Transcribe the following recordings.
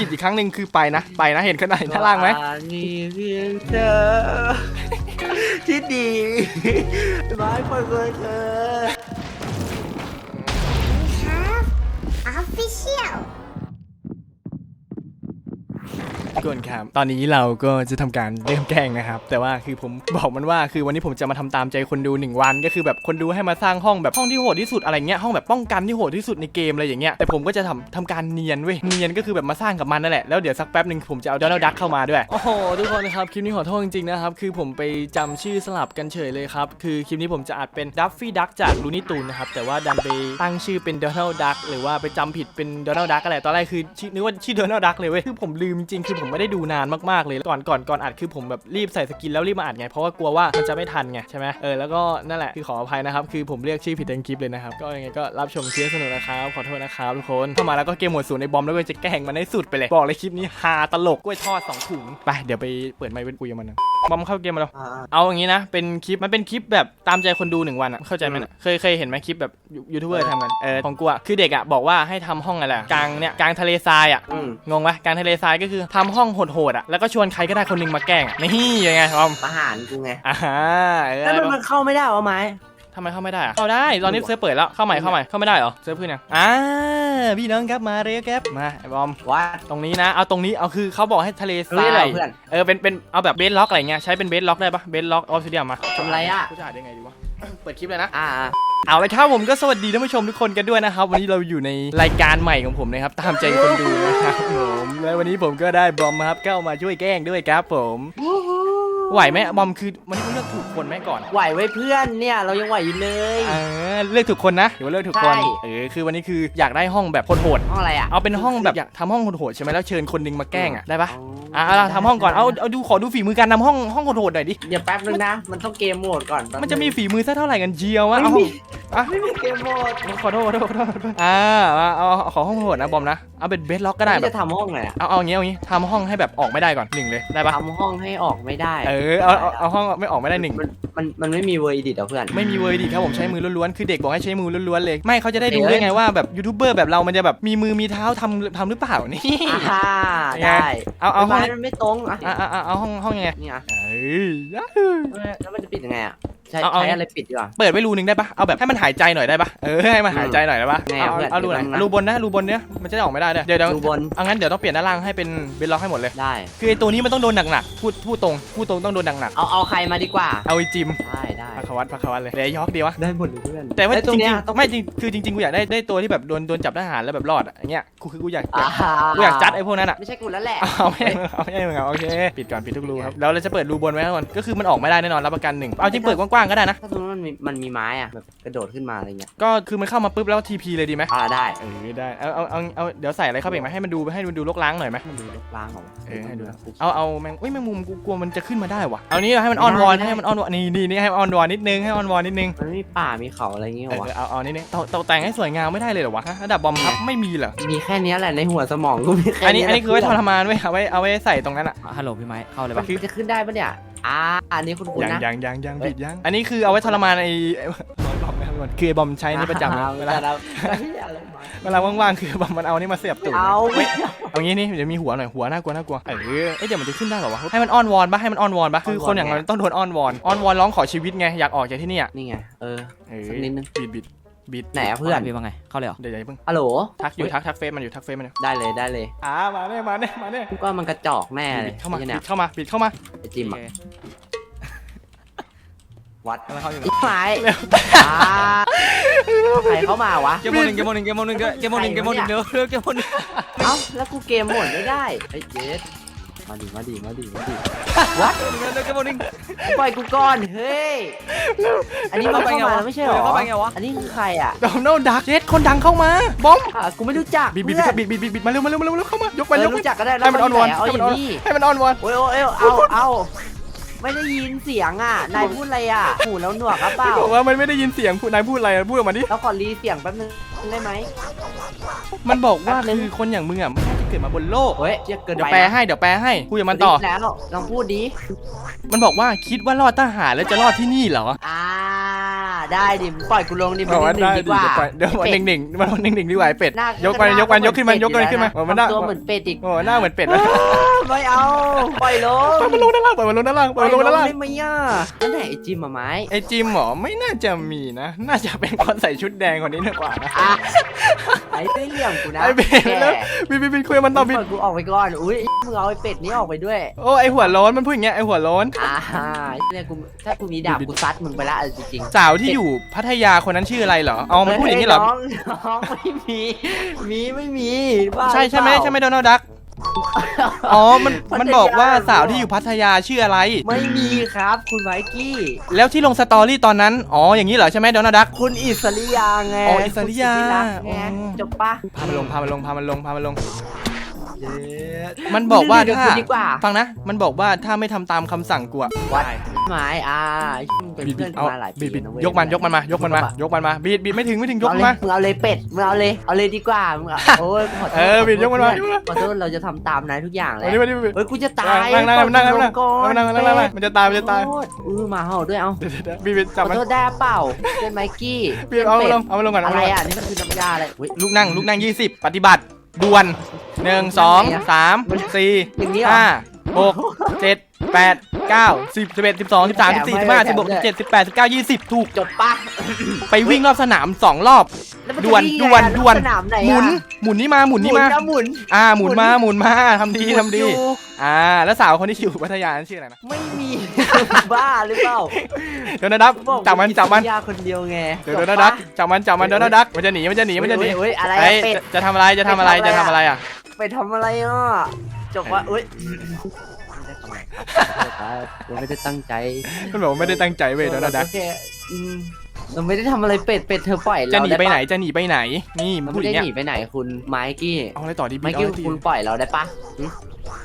ผิดอีกครั้งหนึ่งคือไปนะ ไปนะเห็นข้างในข้างล่างไหมมีเพียงเธอที่ดีร้อยคนเลยเธอ have ก่อนครับ ตอนนี้เราก็จะทำการเริ่มแกล้งนะครับ แต่ว่าคือผมบอกมันว่าคือวันนี้ผมจะมาทำตามใจคนดูหนึ่งวัน ก็คือแบบคนดูให้มาสร้างห้องแบบห้องที่โหดที่สุดอะไรเงี้ยห้องแบบป้องกันที่โหดที่สุดในเกมอะไรอย่างเงี้ยแต่ผมก็จะทำทำการเนียนเว้ยเนียนก็คือแบบมาสร้างกับมันนั่นแหละแล้วเดี๋ยวสักแป๊บหนึ่งผมจะเอาด o น a l d ดักเข้ามาด้วยโอ้โหทุกคนนะครับคลิปนี้ขอโทษจริงๆนะครับคือผมไปจำชื่อสลับกันเฉยเลยครับคือคลิปนี้ผมจะอัดเป็นดัฟฟี่ดักจากลูนี่ตูนนะครับแต่ว่าดันไปตั้งชื่อเป็นด o นดักหรือว่าไปจำผิดเป็นด o นดักอะไรตอนแรกคือนึกว่าชื่อด o นดักเลยเว้ยคือผมลืมจริงคือผมไม่ได้ดูนานมากๆเลยก่อนก่อนก่อนอัดคือผมแบบรีบใส่สกินแล้วรีบมาอัดไงเพราะว่ากลัวว่ามันจะไม่ทันไงใช่ไหมเออแล้วก็นั่นแหละคือขออภัยนะครับคือผมเรียกชื่อผิดในคลิปเลยนะครับก็ยังไงก็รับชมเชียร์สนุกนะครับขอโทษนะครับทุกคนเข้ามาแล้วก็เกมหมวดศูนย์ในบอมแล้วก็จะแกล้งมันให้สุดไปเลยบอกเลยคลิปนี้ฮาตลกกล้วยทอดสองถุงไปเดี๋ยวไปเปิดไมค์เป็นคุยกับมันนะบอมเข้าเกมมาแล้วอ่าเอาอย่างนี้นะ เป็นคลิปมันเป็นคลิปแบบตามใจคนดูหนึ่งวันอะเข้าใจไหมน่ะเคยเคยเห็นไหมคลิปแบบยูยูทูบเบอร์ทำกันเออของกูอะคือเด็กอะบอกว่าให้ทำห้องอะไรอะกลางเนี่ยกลางทะเลทรายอะอืมงงปะกลางทะเลทรายก็คือทำห้องโหดๆอะแล้วก็ชวนใครก็ได้คนหนึงมาแกล้งอะนี่ยังไงบอมประหารกูไง อ่าฮะเออแล้วมันมันเข้าไม่ได้วะไม้ทำไมเข้าไม่ได้อะเข้าได้ตอนนี้เซิร์ฟเปิดแล้วเข้าใหม่เข้าใหม่เข้าไม่ได้เหรอเซิร์ฟขึ้นยังอ่าพี่น้องครับมาเรียครับมาไอ้บอม วัดตรงนี้นะ เอาตรงนี้ เอาคือเขาบอกให้ทะเลทตรงนี้ราเหรอย เพื่อน เออ เป็น เป็น เอาแบบเบสล็อกอะไรเงี้ย ใช้เป็นเบสล็อกได้ปะเบสล็อกออฟซิเดียมมาทำไรอะกูจะอ่านได้ไงดีวะ เปิดคลิปเลยนะ อ่าเอาลยครับผมก็สวัสดีท่านผู้ชมทุกคนกันด้วยนะครับ วันนี้เราอยู่ในรายการใหม่ของผมนะครับตามใจคนดูนะครับผมและวันนี้ผมก็ได้บอมครับเข้ามาช่วยแกล้งด้วยครับผม ไหวไหมบอมคือวันนี้เลือกถูกคนไหมก่อน ไหวไว้เพื่อนเนี่ยเรายังไหวอยู่เลย เออเลือกถูกคนนะหรือว่าเลือกถูกคนใช่ เออคือวันนี้คืออยากได้ห้องแบบโหดห้องอะไรอะๆเอาเป็นห้องแบบอยากทำห้องโหดๆใช่ไหมแล้วเชิญคนหนึงมาแกล้งอะได้ปะอะเอาล่ะทำห้องก่อนเอาเอาดูขอดูฝีมือการทำห้องห้องโหดๆหน่อยดิเดี๋ยวแป๊บนึงนะ มันต้องเกมโหมดก่อนแป๊บมันจะมีงฝีมือสักเท่าไหร่กันเจียววะไม่เอาห้มีอง อะไม่มีเกมโหมดขอโทษขอโทษขอโทษขอโทษอ่ามาเอาเอาขอห้องโหดนะบอมนะเอาเป็นเบสล็อกก็ได้นี่แบบจะทำห้องไงอะเอาเอาอย่างงี้เอาอย่างงี้ทำห้องให้แบบออกไม่ได้ก่อนหนึ่งเลยได้ปะทำห้องให้ออกไม่ได้เออเอาเอาเอาห้องไม่ออกไม่ได้หนึ่ง มันมันมันไม่มีเวอร์ดิตอะเพื่อน ไม่มีเวอร์ดิครับผมใช้มือล้วนๆ คือเด็กบอกให้ใช้มือล้วนๆเลย ไม่เขาจะได้ดูเอ้ยได้ไงว่าแบบยูทูบเบอร์แบบเรามันจะแบบมีมือมีเท้าทำทำหรือเปล่านี่ อ่าไงได้เอาเอาห้องไม้มันไม่ตรงอะอะอะอะเอาห้องห้องยังไงนี่อะเอ้ยยะเออแล้วมันจะปิดยังไงอะ ใช้เอาเอา ใช้อะไรปิดดีกว่า เปิดไว้รูหนึงได้ปะเอาแบบให้มันหายใจหน่อยได้ปะเออให้มันหายใจหน่อยได้ปะไงเอาอะเอาเพื่เอารูไหนอนเดี๋ยวนะรูบนนะรูบนเนี้ยมันจะได้ออกไม่ได้เลยเดี๋ยวเดี๋ยวดูบนเอางั้นเดี๋ยวต้องเปลี่ยนด้านล่างให้เป็นเบนล็อกให้หมดเลย ได้ คือไอตัวนี้มันต้องโดนหนักๆพูดพูดตรงพูดตรงต้องโดนหนักเอาเอาใครมาดีกว่าๆเอาไอจิมได้ได้พัก วัดพักวัดเลยเดี๋ยวยอกดีวะ ได้หมดเลยเพื่อน แต่ว่าไอ้จตรงริเนี้ยงต้อง ๆไม่จริงคือจริงๆกูอยากได้ได้ตัวที่แบบโดนโดนจับทหารแล้วแบบรอดอะอย่างเงี้ยกูคือกูอยากอยากอ่ากูอยากจัดไอพวกนั้นอะไม่ใช่กูแล้วแหละ เอาไม่ให้มึงเอาไม่ให้มึงเอาโอเค ปิดก่อนปิดทุกรูครับแล้วเราจะเปิดรูบนไว้ก่อนก็คือมันออกไม่ได้แน่นอนรับประกันหนึ่งเอาจริงเปิดกว้างๆก็ได้นะ ถ้าสมมติมันมีมันมีไม้อะแบบกระโดดขึ้นมาอะไรเงี้ยก็คือมันเข้ามาปุ๊บแล้วทีพีเลยดีไหมอ่าได้เออได้เอาเอาเอาเอาเดี๋ยวใส่อะไรเข้าไปอีกไหมให้มันดูให้มันดูลกล้างหน่อยไหม มันดูลกล้างของเออให้ดู เอาเอาแมงเอ้ยแมงมุมกูกลัวมันจะขึ้นมาได้วะเอานี้ให้มันอ้อนวอนให้มันอ้อนวอนนี่นี่นี่ให้มันอ้อนวอนนิดนึงให้อ้อนวอนนิดนึงมันไม่มีป่ามีเขาอะไรเงี้ยเออวะเอาเอานิดนึงตกตกแต่งให้สวยงามไม่ได้เลยเหรอวะฮะระดับบอมครับไม่มีเหรอมีแค่เนี้ยแหละในหัวสมองกูมีแค่อันนี้อันนี้คือไว้ทเพื่รมานไว้เอาไว้เอาไว้ใส่ตรงนั้นอะอะฮัลโหลพี่ไม้เข้าเลยมัปะนจะขึ้นได้ปะเนี่ยอ่าอันนี้คุณคุณยังนะยังยังยังบิดยังอันนี้คือเอาไว้ทรมานไอ้ ไอ้บอมนะครับคือไอ้บอมใช้นี่ประจำนะเวลาเราอะไรมาเวลาว่างๆคือบอมมันเอานี่มาเสียบตูดเอาเฮ้ยเอางี้นี่เดี๋ยวมีหัวหน่อยหัวน่ากลัวน่ากลัวเออเอ้ยเดี๋ยวมันจะขึ้นได้เหรอวะให้มันอ้อนวอนปะให้มันอ้อนวอนปะคือคนอย่างเราต้องโดนอ้อนวอนอ้อนวอนร้องขอชีวิตไงอยากออกจากที่นี่อะนี่ไง เออ เออสักนิดนึง บิดบิดบิดไหนอะเพื่อนพี่ว่าไง เข้าเลยเหรอเดี๋ยวอย่าเพิ่งฮัลโหลทักอยู่ทักทักเฟซมันอยู่ทักเฟซมันอยู่ได้เลยได้เลยอ่ามาเนี่ยมาเนี่ยมาเนี่ยก็มันกระจอกแน่เลบิยดเข้ามาไอ้บิเนี่ยดเข้ามาบิดเข้ามาไอจิมอะ วัดกำลังเข้าอยู่อีไม้อ่าใครเข้ามาวะ เกมโมหนึ่งเกมโมหนึ่งเกมโมหนึ่งเกมโมหนึ่งเกมโมหนึ่งเดี๋ยวเร็วเกมโมหนึ่งเอ้าแล้วกูเกมหมดไม่ได้ไอ้เจสมาดิมาดิมาดิมาดิเร็วเกมโมหนึ่งปล่อยกูก่อนเฮ้ยอันนี้มันเข้ามาแล้วไม่ใช่เหรอเข้าไปไงวะอันนี้คือใครอะโดนัลดักเจสคนดังเข้ามาบอมอะกูไม่รู้จักบิดบิดเพื่อนบิดบิดบิดบิดมาเร็วมาเร็วมาเร็วเข้ามายกไปเออยกไปรู้จักก็ได้แล้วให้มันอ้อนวอนเอาให้อมันย่างอ้อนนี้ให้มันอ้อนวอนโอ้ยโอ้ยเอาเอา ไม่ได้ยินเสียงอะ นายพูดอะไรอะ หูแล้วหนวกหรือเปล่าบอกว่ามันไม่ได้ยินเสียงพูดนายพูดอะไรพูดออกมาดิเราขอรีเสียงแป๊บนึงได้ไหม มันบอกว่าแป๊บนึง คือคนอย่างมึงอะไม่น่าจะเกิดมาบนโลก เฮ้ยเยอะเกินเดี๋ยวไปแปลนะให้เดี๋ยวแปลให้พูดกับมันต่อ รีบแล้วลองพูดดิ มันบอกว่าคิดว่ารอดทหารแล้วจะรอดที่นี่เหรอ อ่า ได้ดิมึงปล่อยกูลงดิมึบอกงว่าหนึ่ได้งดีดิกว่าเดี๋ยวปล่อยเดี๋ยวมันเป็ดหนึ่งๆมันหนึ่งๆดีกว่าไอ้เป็ดหน้ายกมันยกมันยกขึ้นมันยกขึ้นเป็ขึ้นมาดโอ้มันหน้าทำตัวเหมือนเป็ดอีกโอ้หน้าเหมือนเป็ดนะไม่เอาปล่อยลงปล่อยมันลงด้านล่างปล่อยมันลงด้านล่างปปล่ล่ออยยมันลลงงด้านล่างได้ไหมอะนั่นไหนไอ้จิมอะไม้ไอจิมเหรอไม่น่าจะมีนะ น่าจะเป็นคนใส่ชุดแดงคนนี้มากกว่านะ อะ ไอ้เต้เหลี่ยมกูนะไอ้เป็ดแกแล้วบิดบิดบิดคุยกับมันต่อบิดปล่อยกูออกไปก่อน อุ้ยมึงเอาไอ้เป็ดนี้ออกไปด้วย โอ้ไอหัวโล้นมันพูดอย่างเงี้ยไอหัวโล้นอ่าเนี่ยกูถ้ากูมีดาบกูซัดมึงไปละเอาจริงๆสาวที่อยู่พัทยาคนนั้นชื่ออะไรเหรอ เอามันพูดอย่างนี้เหรอ น้องน้องไม่มี มีไม่มีบ้าใช่ใช่ไหมรือเปล่าใช่ไหมโดนัลด์ดัก อ๋อ มันพัทยามันบอกว่าเหรอสาวที่อยู่พัทยาชื่ออะไร ไม่มีครับคุณไมกี้ แล้วที่ลงสตอรี่ตอนนั้น อ๋อ อย่างนี้เหรอใช่ไหมโดนัลด์ดัก คุณอิสริยาไงอ๋ออิสริยา คุณสิทธิรักษ์ไงอ๋อจบปะพามันลง พามันลง พามันลง พามันลง เย้มันบอกว่าเดี๋ยถ้าคุยดีกว่าฟังนะ มันบอกว่าถ้าไม่ทำตามคำสั่งกูอะวัดหมายอ่าเป็นบิดบิเพื่อดนเอามาหลายปีบิดบิดนะเว้ยกมันยกมันมายกมันมายกมันมาบิดบิดไม่ถึงไม่ถึงยกเอามันเลยมามึงเอาเลยเป็ดมึงเอาเลยเอาเลยดีกว่ามึงเอาโอ้ยขอโทษเออบิดยกมันมา ขอโทษขอโทษเราจะทำตามนายทุกอย่างเลวันยนี้วันนี้วันนี้เฮ้ยกูจะตายนั่งนั่งนั่งนั่งนั่งนั่งก่อนนั่งนั่งนั่งนั่งมันจะตายมันจะตายขอโทษเออหมาเห่าด้วยเอา เดี๋ยวเดี๋ยวเดี๋ยวบิดบิดขจับอมันโทษได้เปล่าเป็นไมกี้บิดเอามันลงเอามันลงก่อนอะเอามันไรลงก่อนอะนี่มันคือน้ำยาอะไรอุ๊ยลูกนั่งลูกนั่งยี่สิบปฏิบัติด่วน หนึ่งสองสามสี่อย่างนี้เหรอห้าหกเจ็ดแปดเก้าสิบสิบเอ็ดสิบสองสิบสามสิบสี่สิบห้าสิบหกสิบเจ็ดสิบแปดสิบเก้ายี่สิบถูก จบปะไปวิ่งรอบสนามสองรอบแล้วมันจะด่วนงไงด่วนอะด่วนสนามไหนหมุนอะหมุนนี่มาหมุนนี่มา หมุนอ่าหมุนมาหมุนมาทำดีหมุนทำดีอยู่อ่า แล้วสาวคนที่อยู่พัทยานั้นชื่ออะไรนะไม่มี บ้าหรือเปล่าเดี๋ยวนะดับบอกจับมันจับมันยาคนเดียวไงเดี๋ยวเดี๋ยวนะดักจับมันจับมันเดี๋ยวนะดักมันจะหนีมันจะหนีมันจะหนีเฮ้ยเฮ้ยอะไรเฮ้ยอะเป็ด จะจะทำอะไรจะทำอะไรเป็จะดทำทำอะอะไรไรอะ ไปทำอะไรอะจบว่าเอ้ยไม่ได้ตั้งใจ มันบอกว่าไม่ได้ตั้งใจเว้ยเดี๋ยวนะดักโอเคอืม เราไม่ได้ทำอะไรเป็ดเป็ดเธอปล่อยเราจะหนีไปไหนด้จะหนีไปไหน นี่มัปะนเราพูดอไม่ย่างได้เงี้ยหนีไปไหนคุณไมกี้เอาอะไรต่อดีไมบิ๊กกี้เอาอะไรดีคุณปล่อยเราได้ปะหึ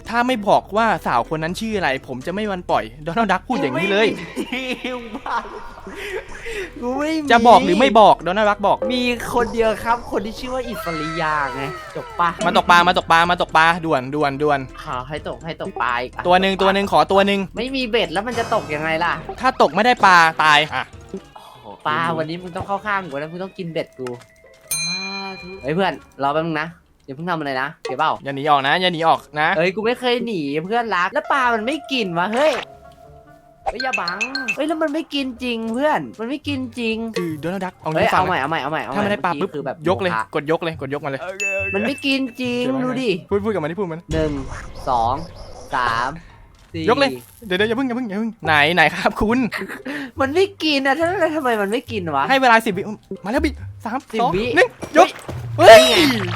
ถ้าไม่บอกว่าสาวคนนั้นชื่ออะไร ผมจะไม่วันปล่อยโดนัลด์ดักพูดอย่างนี้เลยบ้ากูไม่มีจะบอกหรือไม่บอกโดนัลด์ดักบอก มีคนเดียวครับ คนที่ชื่อว่าอิสริยาไงจบปะมาตกปลามาตกปลามาตกปลาด่วนด่วนด่วน ขอให้ตกให้ตกปลาอีกอะตัวหนึ่งตัวหนึ่งขอตัวหนึ่งไม่มีเบ็ดแล้วมันจะตกยังไงล่ะ ถ้าตกไม่ได้ปลาตายอะ ปลาวันนี้มึงต้องเข้าข้างกูนะมึงต้องกินเบ็ดกูเฮ้ยเพื่อนรอแป๊บนึงนะอย่าเพิ่งทำอะไรนะเก็บเปล่าอย่าหนีออกนะอย่าหนีออกนะเฮ้ยกูไม่เคยหนีเพื่อนรักแล้วปลามันไม่กินวะเฮ้ยเฮ้ยอย่าบังเฮ้ยแล้วมันไม่กินจริงเพื่อน มันไม่กินจริงคือโดนัลด์ดักเอาเฮ้ยงี้ฟังเอาใหม่นะเอาใหม่เอาใหม่เอาใหม่ถ้าไม่ได้ปลาปุ๊บเอกี้คือแบบยกเลยโมฆะกดยกเลยกดยกมาเลย มันไม่กินจริงใช่ไหมดูดิพูดพูดกับมันที่พูดมันหนึ่งสองสามสี่ยกเลยเดี๋ยวเดี๋ยวอย่าเพิ่งอย่าเพิ่งอย่าเพิ่งไหนไหนครับคุณ มันไม่กินอะท่านแล้วทำไมมันไม่กินวะ ให้เวลาสิบวิมาแล้วบิสามสิบสองวิหนึ่งยก เฮ้ย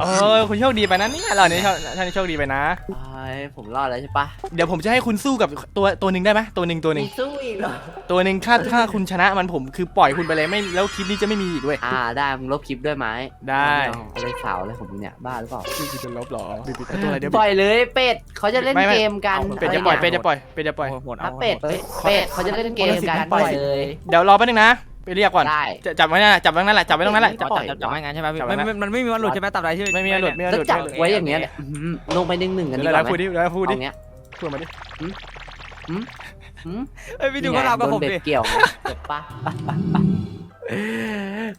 เออคุณโชคดีไปนะเนี่ยเราเนี่ยโชคท่านโชคดีไปนะเฮ้ยผมรอดแล้วใช่ปะเดี๋ยวผมจะให้คุณสู้กับตัวตัวหนึ่งได้ไหมตัวหนึ่งตัวหนึ่งมีสู้อีกเหรอ ตัวหนึ่งถ้าถ้าคุณชนะมันผมคือปล่อยคุณไปเลยไม่แล้วคลิปนี้จะไม่มีอีกด้วยอ่าได้มึงลบคลิปด้วยไหมได้เอาอะไรสาวอะไรของมึงเนี่ยบ้าหรือเปล่าคือจะลบหรอบิดบิดตัวอะไรเดี๋ยวปล่อยเลยเป็ดเขาจะเล่นไม่ไม่เกมกันเป็ดจะปล่อยเป็ดจะปล่อยเป็ดจะปล่อยโหดถ้าเอาเป็ดเฮ้ยเป็ดเขาจะเล่นเกมกันปล่อยเลย เดี๋ยวรอแป๊บนึงนะ ไปเรียกก่อนได้จะจับไว้นั่นแหละจับไว้ตรงนั้นแหละจับไว้ตรงนั้นแหละจะจับปล่อยจับจับไม่งั้นใช่ไหมพี่จับไว้ไม่นะ ไม่มันไม่มีวันหลุดใช่ไหมตับไรที่ไม่มีหลุดไม่มีหแล้วลุดจับไม่มีหลุดไว้อย่างเงี้ยเนี่ยอื้อหือลงไปหนึ่งหนึ่งกันดีเดี๋ยวกเราว่าไหมพูดดิเดี๋ยวเราพูดดิเอาเงี้ยพูดมาดิหืม เอ้ยพี่ดูเขาทำกับผมโดนดิเบ็ดเกี่ยวไงเจ็บปะ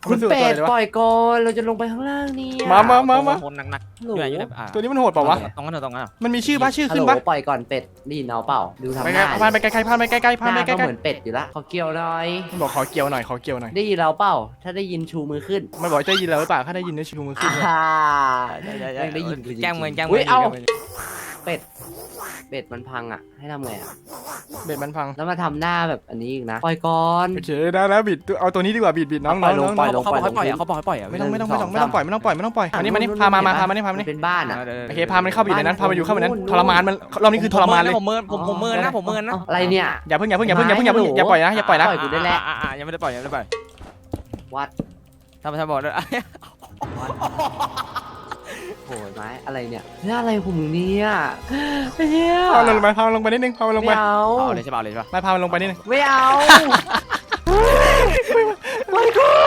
คุณเป็ดปล่อยก่อนเราจะลงไปข้างล่างเนี่ยมามามามาคนหนักหนูๆอยู่ไหนอยู่ไหนอะตัวนี้มันโหดเปล่าวะตรงนั้นเถอะตรงนั้นเถอะมันมีชื่อปะชื่อฮัลขึ้โหนลปะปล่อยก่อนเป็ดได้ยินเอาเปล่าดูทำไปหไกลน้าพานไปไกลๆพานไปไกลๆหพานไปน้าไกลก็เหมือนเป็ดอยู่ละขอเกี่ยวหน่อยๆมันบอกขอเกี่ยวหน่อยขอเกี่ยวหน่อยได้ยินเราเปล่า ถ้าได้ยินชูมือขึ้นมันบอกจะยินเราหรือเปล่าถ้าได้ยินเนี่ยชูมือขึ้นเลยอ่าได้ได้ได้ได้ยินกูจริงๆแกล้งเมือนแกล้งอุ้เมืยนเอาแกล้งมืนเป็ด เป็ดมันพังอะ ให้ทำไงอะ เบ็ดมันพังแล้วมาทำหน้าแบบอันนี้อีกนะ ปล่อยก่อน โอเคได้แล้วบิดเอาตัวนี้ดีกว่าบิดบิดน้องปล่น้ออยงลน้องงปล่อยลงเขาบอกให้ปล่อยอะเขาบอกให้ปล่อยอะไม่ต้องไม่ต้องหไม่นึ่ต้องงไม่ต้องสองปล่อยไม่ต้องปล่อยไม่ต้องปล่อยอันนี้มานี่นู่นพามามาเห็นปะพามานี่พามานี่เป็นบ้านอะโอเคพามันเข้าไปอยู่ในนั้นพามันอยู่เข้าไปในนั้นนู่นทรมานมันรอบนี้คือทรมานเลยผมเมินผมผมเมินนะผมเมินนะอะไรเนี่ยอย่าเพิ่งอย่าเพิ่งอย่าเพิ่งอย่าเพิ่งอย่าเพิ่งอย่าปล่อยนะอย่าปล่อยนะปล่อยกูได้แล้วอ่าอ่ายังไม่ได้ปล่อยยังไม่ได้ปล่อยวัดทำทำบอกด้วยโห ยไม้อะไรเนี่ยนี่อะไรของมึงเนี่ยเฮียพามันลงไปพามันลงไปนิดนึงพามันลงไปไม่เอาเอาเลยใช่ป่ะเอาเลยใช่ป่ะไม่พามันลงไปนิดนึงไม่เอา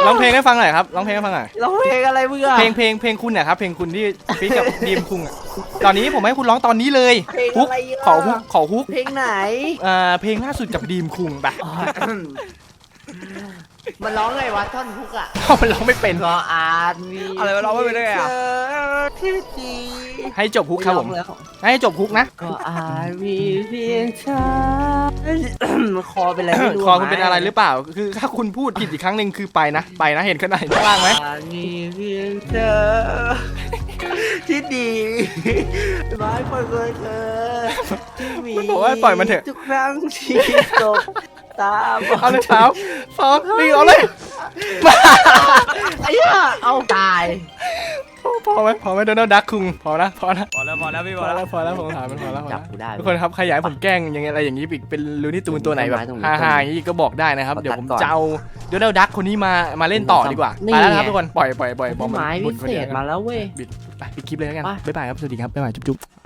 ร้องเพลงให้ฟังหน่อยครับร้องเพลงให้ฟังหน่อยเราเพลงอะไรมึงอะเพลงเพลงเพลงคุณเนี่ยครับเพลงคุณที่ฟีดกับดีมคุงอะตอนนี้ผมให้คุณร้องตอนนี้เลยเพลงฮุกอะไระขอฮุกขอฮุกเพลงไหน อ่าเพลงล่าสุดกับดีมคุงไป มันร้องไงวะท่อนฮุกอะเอามันร้องไม่เป็นก็อาจมีอะไรวะร้องไม่เป็นได้ไงอะเธอที่ดีให้จบฮุกครับผมไองแล้วให้จบฮุกนะ ก็อาจมีเพียงเธอ คอเป็นอะไรไม่รู้คอคุณเป็นอะไรหรือเปล่า คือถ้าคุณพูดผิดอีกครั้งหนึ่งคือไปนะ ไปนะเห็นข้างในข้างล่างไหมอาจมีเพียงเธอ ที่ดีไม่ปล่อยเลยเธอที่มีมันบอกว่าปล่อยมันเถอะ ทุกครั้งที่ตกตามเอาเลยเท้า ฟอกนี่เอาเลยไอ้เหี้ยเอาตายพอไหมพอไหมโดนัลด์ดักคุงพอนะพอนะพอแล้วพอแล้วพี่พพออแล้แล้ววพอแล้วผมถามมันพอแล้วพอจัแล้บวกูได้ ทุกคนครับใครอยากให้ผมแกล้งยังไงอะไรอย่างนี้อีกเป็นลูนี่ตูนตัวไหนแบบตรงนี้ฮ่าตรงนี้ฮาอย่างนี้ก็บอกได้นะครับขอตัดเดี๋ยวผมก่อนจะเอาโดนัลด์ดักคนนี้มามาเล่นต่อดีกว่านี่ไปแล้วนะครับไงทุกคนปล่อยปล่อยปล่อยบอต้กนมันไม้บุพิญคนเศเดียวษมาแล้วเว้ยบิดไปปิดคลิปเลยแล้วกันไปบ๊ายบายครับสวัสดีครับบ๊ายบายจุ๊บๆ